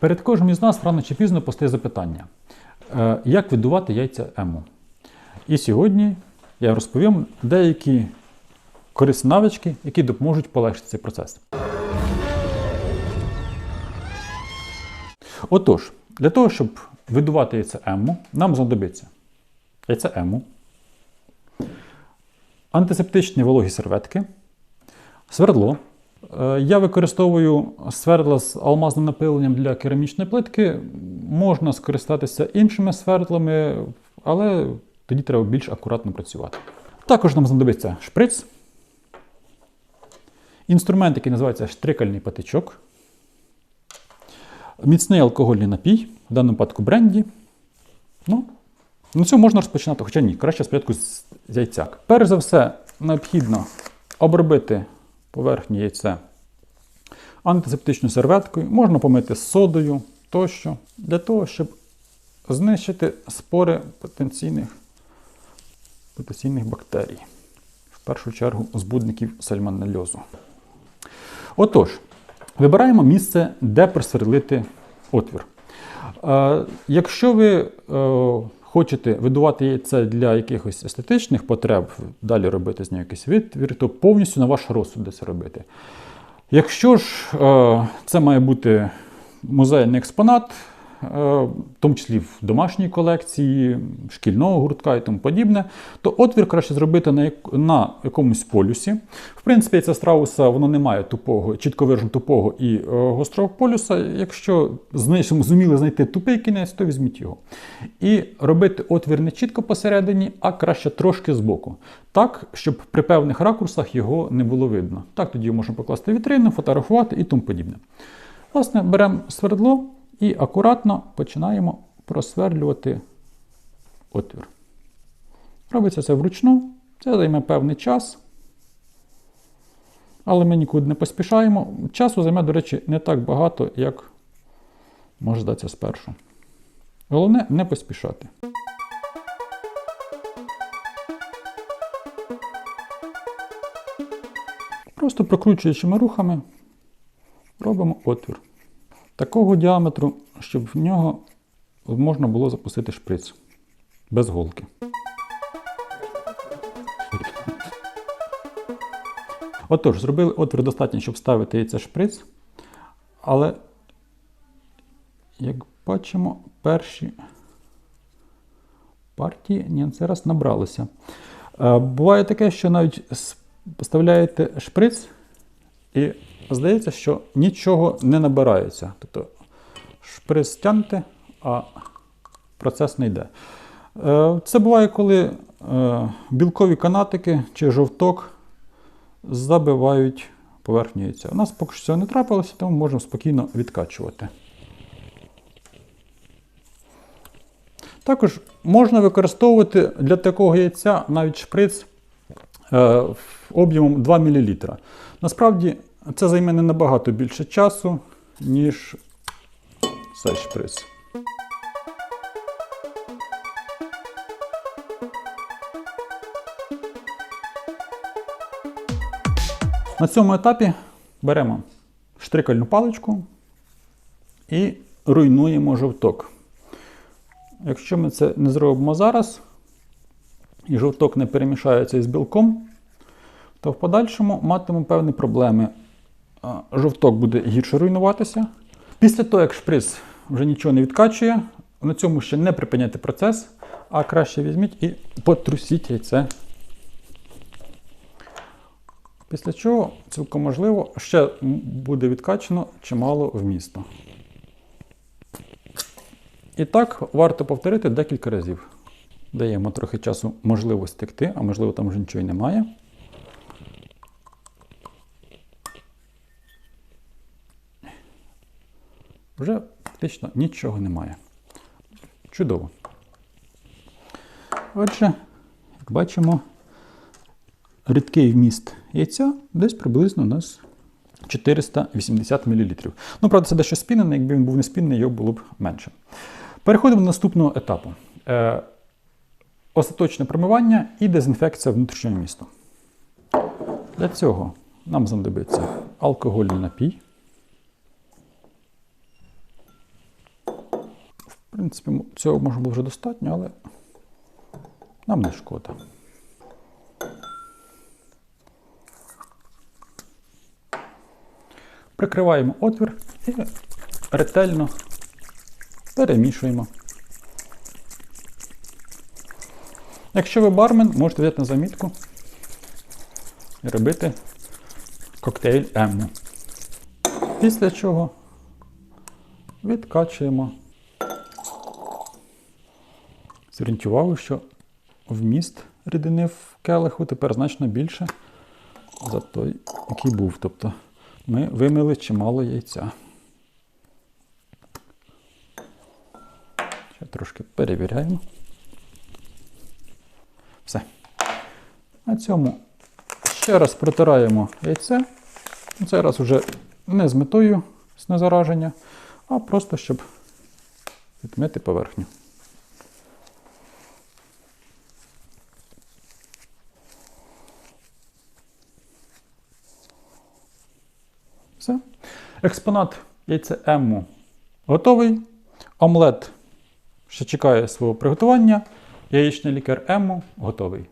Перед кожним із нас рано чи пізно постає запитання, е, як видувати яйця ему. І сьогодні я розповім деякі корисні навички, які допоможуть полегшити цей процес. Отож, для того, щоб видувати яйце ему, нам знадобиться яйце ему, антисептичні вологі серветки, свердло. Е, Я використовую свердла з алмазним напиленням для керамічної плитки. Можна скористатися іншими свердлами, але тоді треба більш акуратно працювати. Також нам знадобиться шприц, інструмент, який називається штрикальний патичок, міцний алкогольний напій, в даному випадку бренді. Ну, на цьому можна розпочинати, хоча ні, краще спочатку з з яйця. Перш за все, необхідно обробити поверхню яйця антисептичною серветкою, можна помити содою тощо, для того, щоб знищити спори потенційних, потенційних бактерій, в першу чергу збудників сальмонельозу. Отож, вибираємо місце, де просверлити отвір. Е, якщо ви е, хочете видувати яйце для якихось естетичних потреб, далі робити з нього якийсь відтвір, то повністю на ваш розсуд це робити. Якщо ж е, це має бути музейний експонат, в тому числі в домашній колекції, шкільного гуртка і тому подібне, то отвір краще зробити на, на якомусь полюсі. В принципі, це страуса воно не має тупого, чітко виражено тупого і е, гострого полюса. Якщо зуміли знайти тупий кінець, то візьміть його. І робити отвір не чітко посередині, а краще трошки збоку. Так, щоб при певних ракурсах його не було видно. Так, тоді можна покласти вітрину, фотографувати і тому подібне. Власне, беремо свердло і акуратно починаємо просверлювати отвір. Робиться це вручну, це займе певний час. Але ми нікуди не поспішаємо. Часу займе, до речі, не так багато, як може здатися спершу. Головне не поспішати. Просто прокручуючими рухами робимо отвір. Такого діаметру, щоб в нього можна було запустити шприц без голки. Отож, зробили отвір достатньо, щоб ставити яйце шприц, але, як бачимо, перші партії це раз набралися. Е, Буває таке, що навіть поставляєте шприц, і здається, що нічого не набирається. Тобто шприц тягнете, а процес не йде. Е, Це буває, коли е, білкові канатики чи жовток забивають поверхню яйця. У нас поки що цього не трапилося, тому можемо спокійно відкачувати. Також можна використовувати для такого яйця навіть шприц е, об'ємом 2 мл. Насправді це займе не набагато більше часу, ніж цей шприц. На цьому етапі беремо штрикальну паличку і руйнуємо жовток. Якщо ми це не зробимо зараз, і жовток не перемішається із білком, то в подальшому матимемо певні проблеми. Жовток буде гірше руйнуватися. Після того, як шприц вже нічого не відкачує, на цьому ще не припиняйте процес, а краще візьміть і потрусіть яйце. Після чого, цілком можливо, ще буде відкачано чимало вмісту. І так варто повторити декілька разів. Даємо трохи часу можливо стекти, а можливо там вже нічого й немає. Вже фактично нічого немає. Чудово. Отже, як бачимо, рідкий вміст яйця десь приблизно у нас 480 мл. Ну, правда, це дещо спінене, якби він був не спінений, його було б менше. Переходимо до наступного етапу. Е, остаточне промивання і дезінфекція внутрішнього місту. Для цього нам знадобиться алкогольний напій. Принципі, цього може було вже достатньо, але нам не шкода. Прикриваємо отвір і ретельно перемішуємо. Якщо ви бармен, можете взяти на замітку і робити коктейль Ему. Після чого відкачуємо. Зверніть увагу, що вміст рідини в келиху тепер значно більше за той, який був. Тобто ми вимили чимало яйця. Ще трошки перевіряємо. Все. На цьому ще раз протираємо яйце. Цей раз вже не з метою знезараження, а просто щоб відмити поверхню. Все. Експонат яйце Емму готовий. Омлет ще чекає свого приготування. Яєчний лікар Емму готовий.